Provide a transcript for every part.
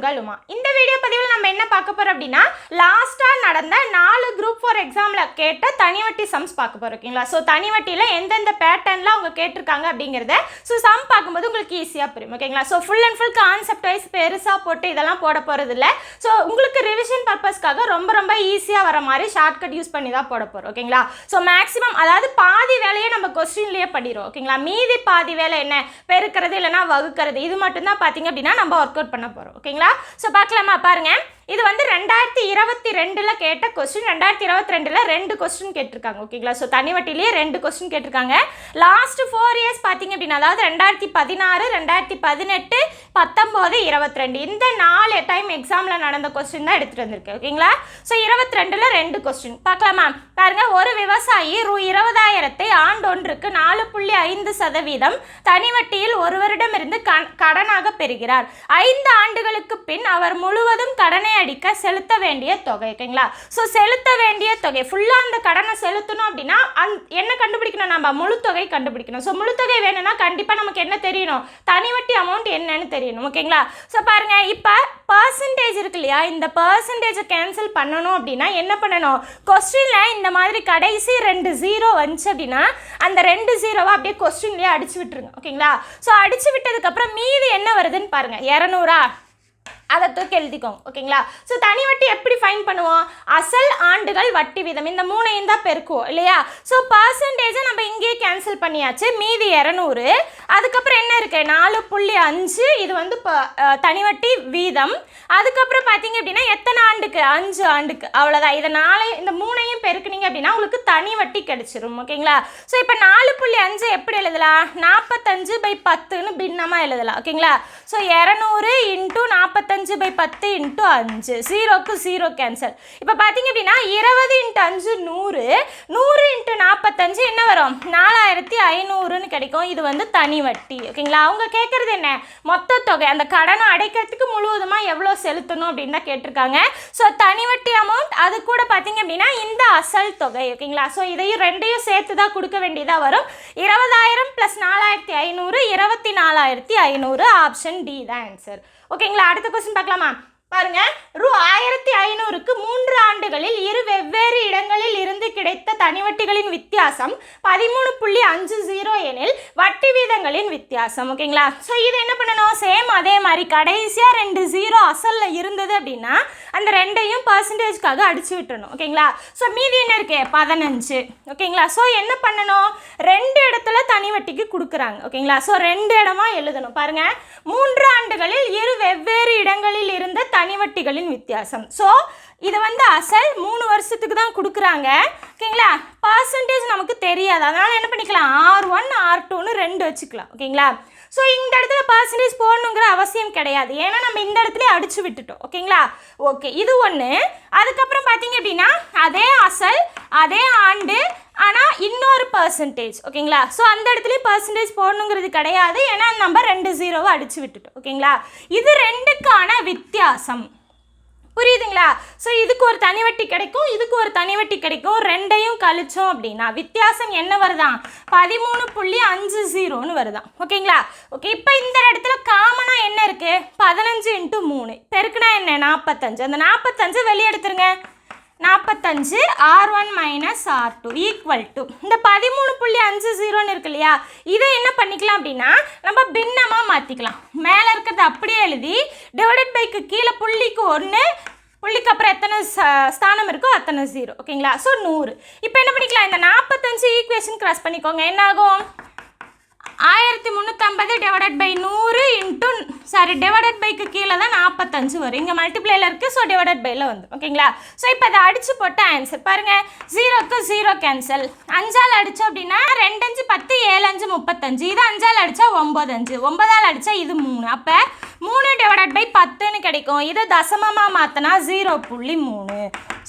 உங்கள் உமா இந்த வீடியோ பதிவில் நம்ம என்ன பார்க்க போறோம் அப்படின்னா லாஸ்ட்டாக நடந்த நாலு குரூப் ஃபோர் எக்ஸாமில் கேட்ட தனிவட்டி சம்ஸ் பார்க்க போறோம் ஓகேங்களா? ஸோ தனிவட்டியில் எந்தெந்த பேட்டர்னில் அவங்க கேட்டிருக்காங்க அப்படிங்கிறத ஸோ சம் பார்க்கும்போது உங்களுக்கு ஈஸியாக புரியும் ஓகேங்களா? So full and full concept wise பெருசாக போட்டு இதெல்லாம் போட போகிறது இல்லை ஸோ உங்களுக்கு ரிவிஷன் பர்பஸ்க்காக ரொம்ப ரொம்ப ஈஸியாக வர மாதிரி ஷார்ட்கட் யூஸ் பண்ணி தான் போட போகிறோம் ஓகேங்களா? ஸோ மேக்ஸிமம் அதாவது பாதி வேலையை நம்ம கொஸ்டின்லேயே பண்ணிடுவோம் ஓகேங்களா? மீதி பாதி வேலை என்ன? பெருக்கிறது இல்லைன்னா வகுக்கிறது இது மட்டும்தான் பார்த்தீங்க அப்படின்னா நம்ம ஒர்க் அவுட் பண்ண போகிறோம் ஓகேங்களா? ஸோ பார்க்கலாமா? பாருங்க. இது வந்து ரெண்டாயிரத்தி இருபத்தி ரெண்டில் கேட்ட கொஸ்டின் ரெண்டாயிரத்தி இருபத்தி ரெண்டில் ரெண்டு கொஸ்டின் கேட்டிருக்காங்க. ஓகேங்களா ஸோ தனிவட்டிலேயே ரெண்டு கொஸ்டின் கேட்டிருக்காங்க. லாஸ்ட் ஃபோர் இயர்ஸ் பார்த்தீங்க அப்படின்னா அதாவது ரெண்டாயிரத்தி பதினாறு ரெண்டாயிரத்தி பதினெட்டு பத்தொம்போது இருபத்தி ரெண்டு. இந்த நாலு டைம் எக்ஸாமில் நடந்த கொஸ்டின் தான் எடுத்துகிட்டு வந்திருக்கு. ஓகேங்களா ஸோ இருபத்தி ரெண்டில் ரெண்டு கொஸ்டின் பார்க்கலாமா? பாருங்க. ஒரு விவசாயி ரூ இருபதாயிரத்தை ஆண்டொன்றுக்கு நாலு புள்ளி ஐந்து சதவீதம் தனிவட்டியில் ஒருவரிடமிருந்து கண் கடனாக பெறுகிறார். ஐந்து ஆண்டுகளுக்கு பின் அவர் முழுவதும் கடனை அடிக்க செலுத்த வேண்டிய தொகை ஓகேங்களா? ஸோ செலுத்த வேண்டிய தொகை. ஃபுல்லாக அந்த கடனை செலுத்தணும் அப்படின்னா அந் என்ன கண்டுபிடிக்கணும் நம்ம? முழு தொகை கண்டுபிடிக்கணும். ஸோ முழு தொகை வேணும்னா கண்டிப்பாக நமக்கு என்ன தெரியணும்? தனிவட்டி அமௌண்ட் என்னன்னு தெரியணும் ஓகேங்களா? ஸோ பாருங்க இப்போ பர்சன்டேஜ் இருக்கு இல்லையா? இந்த பர்சன்டேஜை கேன்சல் பண்ணணும் அப்படின்னா என்ன பண்ணணும்? கொஸ்டினில் இந்த மாதிரி கடைசி ரெண்டு ஜீரோ வந்துச்சு அப்படின்னா அந்த ரெண்டு ஜீரோவை அப்படியே கொஸ்டின்லேயே அடிச்சு விட்டுருங்க ஓகேங்களா? ஸோ அடிச்சு விட்டதுக்கப்புறம் மீதி என்ன வருதுன்னு பாருங்கள் இரநூறா? அதை தூக்கி எழுதிக்கோங்க ஓகேங்களா? ஸோ தனி வட்டி எப்படி ஃபைன் பண்ணுவோம்? அசல் ஆண்டுகள் வட்டி வீதம். இந்த மூணையும் தான் பெருக்குவோம் இல்லையா? ஸோ பர்சன்டேஜை நம்ம இங்கேயே கேன்சல் பண்ணியாச்சு. மீதி இரநூறு. அதுக்கப்புறம் என்ன இருக்குது நாலு புள்ளி அஞ்சு. இது வந்து ப- தனி வட்டி வீதம். அதுக்கப்புறம் பார்த்தீங்க அப்படின்னா எத்தனை ஆண்டுக்கு? அஞ்சு ஆண்டுக்கு. அவ்வளோதான் இதை நாளை இந்த மூணையும் பெருக்குனீங்க அப்படின்னா உங்களுக்கு தனி வட்டி கிடச்சிரும் ஓகேங்களா? ஸோ இப்போ நாலு புள்ளி அஞ்சு எப்படி எழுதலாம்? நாற்பத்தஞ்சு பை பத்துன்னு பின்னமாக எழுதலாம் ஓகேங்களா? ஸோ இரநூறு இன்ட்டு நாற்பத்தஞ்சு பை பத்து இன்ட்டு அஞ்சு. ஜீரோக்கு ஜீரோ கேன்சல் இப்போ பார்த்தீங்க அப்படின்னா இருபது இன்ட்டு அஞ்சு நூறு. நூறு இன்ட்டு நாற்பத்தஞ்சு என்ன வரும்? நாலாயிரத்தி ஐநூறுன்னு கிடைக்கும். இது வந்து தனி வட்டி. ஓகேங்களா அவங்க கேட்குறது என்ன? மொத்த தொகை. அந்த கடனை அடைக்கிறதுக்கு முழுவதுமாக எவ்வளோ செலுத்தணும் அப்படின்னு தான் கேட்டிருக்காங்க. ஸோ தனி வட்டி அமௌண்ட் அது கூட பார்த்தீங்க அப்படின்னா இந்த அசல் தொகை. ஓகேங்களா ஸோ இதையும் ரெண்டையும் சேர்த்து தான் கொடுக்க வேண்டியதாக வரும். இருபதாயிரம் ப்ளஸ் நாலாயிரத்தி ஐநூறு இருபத்தி நாலாயிரத்தி ஐநூறு. ஆப்ஷன் டி தான் ஆன்சர் ஓகேங்களா அடுத்த கொஸ்டின் பார்க்கலாமா? பாருங்க ரூ ஆயிரத்தி ஐநூறுக்கு மூன்று ஆண்டுகளில் இரு வெவ்வேறு இடங்களில் இருந்து கிடைத்த தனிவட்டிகளின் வித்தியாசம் பதிமூணு புள்ளி அஞ்சு ஜீரோ எனில் வட்டி வீதங்களின் வித்தியாசம் ஓகேங்களா? ஸோ இது என்ன பண்ணணும்? சேம் அதே மாதிரி கடைசியாக ரெண்டு ஜீரோ அசலில் இருந்தது அப்படின்னா அந்த ரெண்டையும் பர்சன்டேஜ்க்காக அடிச்சு விட்டுறணும் ஓகேங்களா? ஸோ மீதி என்ன இருக்கு? பதினஞ்சு ஓகேங்களா? ஸோ என்ன பண்ணணும்? ரெண்டு இடத்துல தனிவட்டிக்கு கொடுக்குறாங்க ஓகேங்களா? ஸோ ரெண்டு இடமா எழுதணும். பாருங்க மூன்று ஆண்டுகளில் இரு வெவ்வேறு இடங்களில் இருந்த தனிவட்டிகளின் வித்தியாசம். ஸோ இது வந்து அசல் மூணு வருஷத்துக்கு தான் கொடுக்குறாங்க. ஓகேங்களா? பர்சன்டேஜ் நமக்கு தெரியாது. அதனால் என்ன பண்ணிக்கலாம்? ஆர் ஒன் ஆர் டூன்னு ரெண்டு வச்சுக்கலாம். ஓகேங்களா? ஸோ இந்த இடத்துல பர்சன்டேஜ் போடணுங்கிற அவசியம் கிடையாது. ஏன்னா நம்ம இந்த இடத்துல அடிச்சு விட்டுட்டோம். ஓகேங்களா ஓகே இது ஒன்று அதுக்கப்புறம் பார்த்தீங்க அப்படின்னா அதே அசல் அதே ஆண்டு ஆனால் இன்னொரு பர்சன்டேஜ் ஓகேங்களா ஸோ அந்த இடத்துலையும் பர்சன்டேஜ் போடணுங்கிறது கிடையாது. ஏன்னா நம்ம ரெண்டு ஜீரோவை அடிச்சு விட்டுட்டோம். ஓகேங்களா இது ரெண்டுக்கான வித்தியாசம். புரியுதுங்களா? ஸோ இதுக்கு ஒரு தனி வட்டி கிடைக்கும் இதுக்கு ஒரு தனி வட்டி கிடைக்கும். ரெண்டையும் கழிச்சோம் அப்படின்னா வித்தியாசம் என்ன வருதான் பதிமூணு புள்ளி அஞ்சு ஜீரோன்னு வருதான் ஓகேங்களா? ஓகே இப்போ இந்த இடத்துல காமனாக என்ன இருக்குது பதினஞ்சு இன்ட்டு மூணு. பெருக்குனா என்ன? நாற்பத்தஞ்சு அந்த நாற்பத்தஞ்சு வெளியே எடுத்துருங்க. நாற்பத்தஞ்சு R one minus R two equal to இந்த பதிமூணு புள்ளி அஞ்சு ஜீரோன்னு இருக்கு இல்லையா? இதை என்ன பண்ணிக்கலாம் அப்படின்னா நம்ம பின்னமாக மாற்றிக்கலாம் மேலே இருக்கிறது அப்படியே எழுதி டிவைடட் பைக்கு கீழே புள்ளிக்கு ஒன்று புள்ளிக்கு அப்புறம் எத்தனை ஸ்தானம் இருக்கோ அத்தனை ஜீரோ ஓகேங்களா? ஸோ நூறு. இப்போ என்ன பண்ணிக்கலாம்? இந்த நாற்பத்தஞ்சு ஈக்குவேஷன் கிராஸ் பண்ணிக்கோங்க. என்ன ஆகும் ஆயிரத்தி முந்நூற்றம்பது டிவைடட் பை நூறு இன்ட்டு சாரி டிவைடட் பைக்கு கீழே தான் நாற்பத்தஞ்சு வரும். இங்கே மல்டிப்ளைல இருக்குது ஸோ டிவைடட் பையில் வந்து ஓகேங்களா ஸோ இப்போ அதை அடிச்சு போட்ட ஆன்சர் பாருங்கள் ஜீரோக்கு ஜீரோ கேன்சல் அஞ்சால் அடித்தோம் அப்படின்னா ரெண்டு அஞ்சு பத்து ஏழு அஞ்சு முப்பத்தஞ்சு. இது அஞ்சால் அடித்தா ஒம்பது அஞ்சு. ஒன்பதால் அடித்தா இது மூணு. அப்போ மூணு டிவைடட் பை பத்துன்னு கிடைக்கும். இது தசமமாக மாற்றினா ஜீரோ புள்ளி மூணு.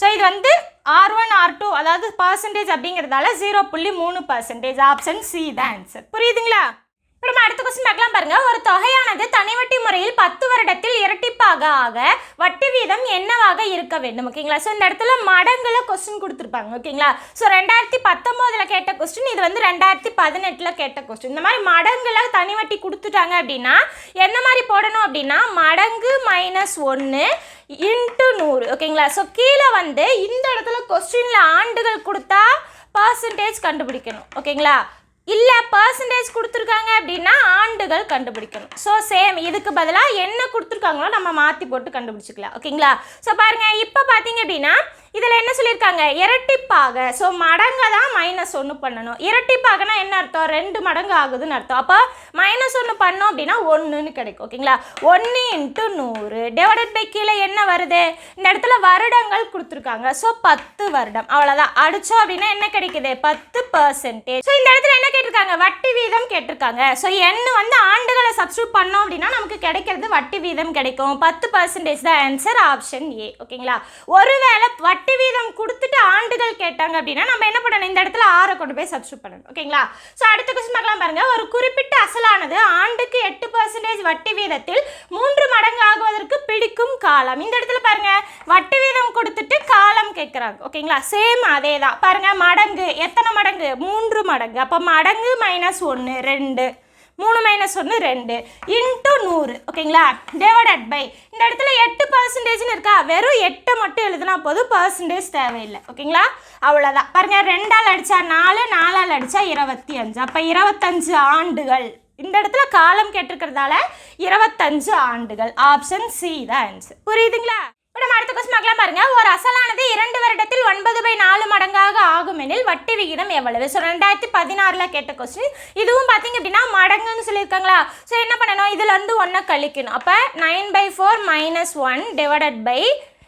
ஸோ இது வந்து ஆர் ஒன் ஆர் டூ அதாவது பர்சன்டேஜ் அப்படிங்கிறதால ஜீரோ புள்ளி மூணு பர்சன்டேஜ் ஆப்ஷன் சி தான் ஆன்சர் புரியுதுங்களா? இப்போ நம்ம அடுத்த கொஸ்டின் பார்க்கலாம் பாருங்க. ஒரு தொகையானது தனிவட்டி முறையில் பத்து வருடத்தில் இரட்டிப்பாக ஆக வட்டி வீதம் என்னவாக இருக்க வேண்டும்? ஓகேங்களா? ஸோ இந்த இடத்துல மடங்குல கொஸ்டின் கொடுத்துருப்பாங்க. ஓகேங்களா? ஸோ ரெண்டாயிரத்தி பத்தொம்போதில் கேட்ட கொஸ்டின் இது வந்து ரெண்டாயிரத்தி பதினெட்டில் கேட்ட கொஸ்டின் இந்த மாதிரி மடங்குல தனிவட்டி கொடுத்துட்டாங்க அப்படின்னா என்ன மாதிரி போடணும் அப்படின்னா மடங்கு மைனஸ் ஒன்று இன்ட்டு நூறு ஓகேங்களா? ஸோ கீழே வந்து இந்த இடத்துல கொஸ்டினில் ஆண்டுகள் கொடுத்தா பர்சன்டேஜ் கண்டுபிடிக்கணும் ஓகேங்களா? இல்லை பர்சன்டேஜ் கொடுத்துருக்காங்க அப்படின்னா ஆண்டுகள் கண்டுபிடிக்கணும். ஸோ சேம் இதுக்கு பதிலாக என்ன கொடுத்துருக்காங்களோ நம்ம மாற்றி போட்டு கண்டுபிடிச்சிக்கலாம் ஓகேங்களா? ஸோ பாருங்கள் இப்போ பார்த்தீங்க அப்படின்னா இதில் என்ன சொல்லியிருக்காங்க? இரட்டிப்பாக. ஸோ மடங்கை தான் மைனஸ் ஒன்று பண்ணணும். இரட்டிப்பாகனா என்ன அர்த்தம்? ரெண்டு மடங்கு ஆகுதுன்னு அர்த்தம். அப்போ மைனஸ் ஒன்று பண்ணோம் அப்படின்னா ஒன்றுன்னு கிடைக்கும். ஓகேங்களா? ஒன்று இன்ட்டு நூறு. டிவைடட் பை கீழே என்ன வருது? இந்த இடத்துல வருடங்கள் கொடுத்துருக்காங்க. ஸோ பத்து வருடம். அவ்வளோதான். அடித்தோம் அப்படின்னா என்ன கிடைக்குது? பத்து பர்சன்டேஜ் ஸோ இந்த இடத்துல என்ன கேட்டிருக்காங்க? வட்டி வீதம் கேட்டிருக்காங்க. ஸோ என்ன வந்து ஆண்டுகளை சப்ஸ்டியூட் பண்ணோம் அப்படின்னா நமக்கு கிடைக்கிறது வட்டி வீதம் கிடைக்கும். பத்து பர்சன்டேஜ் தான் ஆன்சர் ஆப்ஷன் ஏ ஓகேங்களா? ஒருவேளை வட்டி வீதம் கொடுத்துட்டு ஆண்டுகள் கேட்டாங்க அப்படின்னா நம்ம என்ன பண்ணணும்? இந்த இடத்துல ஆறை கொண்டு போய் சப்ஸ்டியூட் பண்ணணும். ஓகேங்களா? ஸோ அடுத்த கொஸ்டின் பார்க்கலாம் பாருங்கள் ஒரு குறிப்பிட்ட அசலானது ஆண்டுக்கு எட்டு பர்சன்டேஜ் வட்டி வீதத்தில் மூன்று மடங்கு ஆகுவதற்கு பிடிக்கும் காலம். இந்த இடத்துல பாருங்கள் வட்டி வீதம் கொடுத்துட்டு காலம் கேட்குறாங்க. ஓகேங்களா? சேம் அதே தான் பாருங்கள் மடங்கு. எத்தனை மடங்கு? மூன்று மடங்கு. அப்போ மடங்கு மைனஸ் ஒன்று ரெண்டு. மூணு மைனஸ் ஒன்று ரெண்டு. இன்ட்டு நூறு ஓகேங்களா டிவைடட் பை இந்த இடத்துல எட்டு பர்சன்டேஜ்னு இருக்கா? வெறும் எட்டு மட்டும் எழுதுனா போதும் பர்சன்டேஜ் தேவையில்லை ஓகேங்களா அவ்வளோதான் பாருங்க ரெண்டால் அடித்தா நாலு நாலால் அடித்தா இருபத்தி அஞ்சு. அப்போ இருபத்தஞ்சு ஆண்டுகள். இந்த இடத்துல காலம் கேட்டிருக்கிறதால இருபத்தஞ்சு ஆண்டுகள். ஆப்ஷன் சி தான் ஆன்சர் புரியுதுங்களா? இப்போ நம்ம அடுத்த கொஸ்டின் பார்க்கலாம் பாருங்க. ஒரு அசலானது இரண்டு வருடத்தில் ஒன்பது பை நாலு மடங்காக ஆகும் எனில் வட்டி விகிதம் எவ்வளவு? ஸோ ரெண்டாயிரத்தி பதினாறில் கேட்ட கொஸ்டின் இதுவும் பார்த்தீங்க அப்படின்னா மடங்குன்னு சொல்லியிருக்காங்களா? ஸோ என்ன பண்ணணும்? இதுலேருந்து ஒன்றை கழிக்கணும். அப்போ nine by four minus one divided by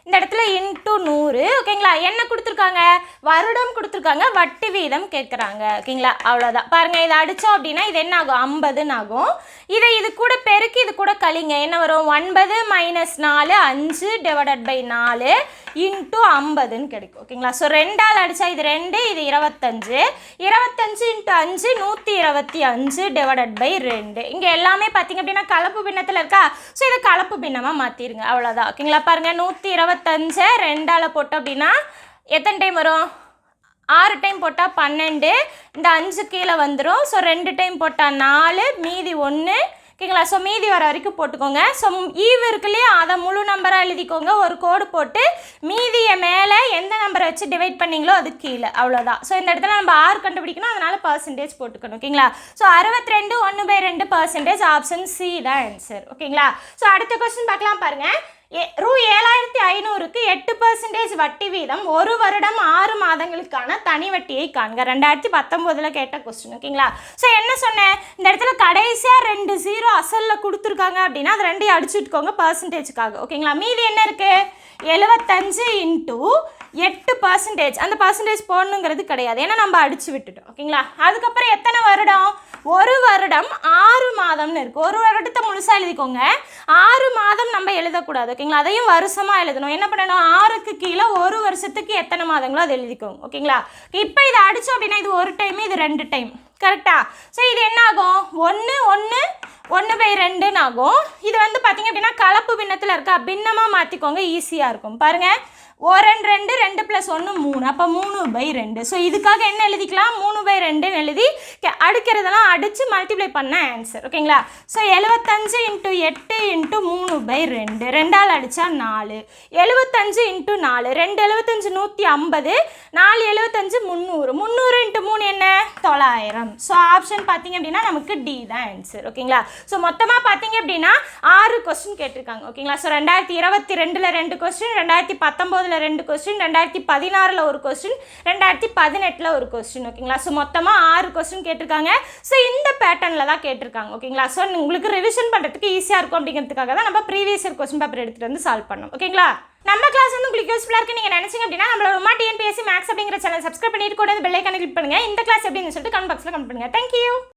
இந்த இடத்துல இன்ட்டு நூறு. ஓகேங்களா என்ன கொடுத்துருக்காங்க? வருடம் கொடுத்துருக்காங்க. வட்டி வீதம் கேட்குறாங்க. ஓகேங்களா அவ்வளோதான் பாருங்கள் இதை அடித்தோம் அப்படின்னா இது என்ன ஆகும்? ஐம்பதுன்னு ஆகும். இதை இது கூட பெருக்கி இது கூட கழிங்க. என்ன வரும்? ஒன்பது மைனஸ் நாலு அஞ்சு டிவைடட் பை நாலு. இன்ட்டு ஐம்பதுன்னு கிடைக்கும். ஓகேங்களா? ஸோ ரெண்டால் அடித்தா இது ரெண்டு இது இருபத்தஞ்சு. இருபத்தஞ்சு இன்ட்டு அஞ்சு நூற்றி இருபத்தி அஞ்சு டிவைடட் பை ரெண்டு. இங்கே எல்லாமே பார்த்தீங்க அப்படின்னா கலப்பு பின்னத்தில் இருக்கா? ஸோ இதை கலப்பு பின்னமாக மாற்றிடுங்க அவ்வளோதான் ஓகேங்களா? பாருங்கள் நூற்றி இருபத்தஞ்சை ரெண்டால் போட்டோம் அப்படின்னா எத்தனை டைம் வரும்? ஆறு டைம் போட்டால் பன்னெண்டு. இந்த அஞ்சு கீழே வந்துடும் ஸோ ரெண்டு டைம் போட்டால் நாலு மீதி ஒன்று ஓகேங்களா? ஸோ மீதி வர வரைக்கும் போட்டுக்கோங்க. ஸோ ஈவ் இருக்கு இல்லையா? அதை முழு நம்பராக எழுதிக்கோங்க. ஒரு கோடு போட்டு மீதியை மேலே எந்த நம்பரை வச்சு டிவைட் பண்ணீங்களோ அது கீழே. அவ்வளோதான் ஸோ இந்த இடத்துல நம்ம ஆறு கண்டுபிடிக்கணும். அதனால பர்சன்டேஜ் போட்டுக்கணும். ஓகேங்களா? ஸோ அறுபத்தி ரெண்டு ஒன்று பை ரெண்டு பர்சன்டேஜ் ஆப்ஷன் சி தான் ஆன்சர் ஓகேங்களா? ஸோ அடுத்த கொஸ்டின் பார்க்கலாம் பாருங்கள் ஏ ரூ ஏழாயிரத்தி ஐநூறுக்கு எட்டு பர்சன்டேஜ் வட்டி வீதம் ஒரு வருடம் ஆறு மாதங்களுக்கான தனி வட்டியை காண்க. ரெண்டாயிரத்தி பத்தொம்போதில் கேட்ட கொஸ்டின் ஓகேங்களா? ஸோ என்ன சொன்னேன்? இந்த இடத்துல கடைசியாக ரெண்டு அசலில் கொடுத்துருக்காங்க அப்படின்னா அது ரெண்டையும் அடிச்சுட்டுக்கோங்க பர்சன்டேஜுக்காக ஓகேங்களா மீதி என்ன இருக்குது எழுபத்தஞ்சு இன்ட்டு எட்டு பர்சன்டேஜ் அந்த பர்சன்டேஜ் போடணுங்கிறது கிடையாது. ஏன்னா நம்ம அடிச்சு விட்டுட்டோம். ஓகேங்களா? அதுக்கப்புறம் எத்தனை வருடம்? ஒரு வருடம் ஆறு மாதம்னு இருக்குது ஒரு வருடத்தை முழுசாக எழுதிக்கோங்க. ஆறு மாதம் நம்ம எழுதக்கூடாது. ஓகேங்களா? அதையும் வருஷமாக எழுதணும். என்ன பண்ணணும்? ஆறுக்கு கீழே ஒரு வருஷத்துக்கு எத்தனை மாதங்களோ அதை எழுதிக்கோங்க. ஓகேங்களா? இப்போ இதை அடித்தோம் அப்படின்னா இது ஒரு டைம் இது ரெண்டு டைம் கரெக்டா ஸோ இது என்ன ஆகும் ஒன்று ஒன்று ஒன்று பை ரெண்டுன்னு ஆகும். இது வந்து பார்த்தீங்க அப்படின்னா கலப்பு பின்னத்தில் இருக்கா பின்னமாக மாற்றிக்கோங்க ஈஸியாக இருக்கும். பாருங்கள் ஒரு ரெண்டு ரெண்டு ரெண்டு ப்ளஸ் ஒன்று மூணு. அப்போ மூணு பை ரெண்டு. ஸோ இதுக்காக என்ன எழுதிக்கலாம்? மூணு பை ரெண்டுன்னு எழுதி கே- அடுக்கிறதெல்லாம் அடித்து மல்டிப்ளை பண்ண ஆன்சர் ஓகேங்களா? ஸோ எழுபத்தஞ்சு இன்ட்டு எட்டு இன்ட்டு மூணு பை ரெண்டு. ரெண்டால் அடித்தா நாலு. எழுபத்தஞ்சு இன்ட்டு நாலு. ரெண்டு எழுபத்தஞ்சு நூற்றி ஐம்பது. நாலு எழுபத்தஞ்சு முந்நூறு. முந்நூறு இன்ட்டு மூணு என்ன? தொள்ளாயிரம். ஸோ ஆப்ஷன் பார்த்தீங்க அப்படின்னா நமக்கு டி தான் ஆன்சர் ஓகேங்களா? ஸோ மொத்தமாக பார்த்தீங்க அப்படின்னா ஆறு கொஸ்டின் கேட்டிருக்காங்க. ஓகேங்களா? ஸோ ரெண்டாயிரத்தி இருபத்தி ரெண்டில் ரெண்டு கொஸ்டின் ரெண்டாயிரத்தி பத்தொம்போதில் ரெண்டு கொஸ்டின் ரெண்டாயிரத்தி பதினாறில் ஒரு கொஸ்டின் ரெண்டாயிரத்தி பதினெட்டில் ஒரு கொஸ்டின் ஓகேங்களா ஸோ மொத்தமாக ஆறு கொஸ்டின் கேட்டிருக்காங்க. ஸோ இந்த பேட்டர்னில் தான் கேட்டிருக்காங்க ஓகேங்களா ஸோ உங்களுக்கு ரிவிஷன் பண்ணுறதுக்கு ஈஸியாக இருக்கும் அப்படிங்கிறதுக்காக தான் நம்ம ப்ரீவியஸ் இயர் கொஸ்டின் பேப்பர் எடுத்துகிட்டு வந்து சால்வ் பண்ணோம் ஓகேங்களா நம்ம கிளாஸ் வந்து உங்களுக்கு யூஸ்ஃபுல்லாக இருக்கு. நீங்கள் நினச்சிங்க அப்படின்னா நம்மளோட உமா டிஎன்பிஎஸ்சி மேக்ஸ் அப்படிங்கிற சேனல் சப்ஸ்கிரைப் பண்ணிட்டு கூட பெல் ஐக்கான கிளிக் பண்ணுங்க. இந்த கிளாஸ் எப்படின்னு சொல்லிட்டு கமெண்ட் பாக்ஸில் கமெண்ட் பண்ணுங்கள் தேங்க்யூ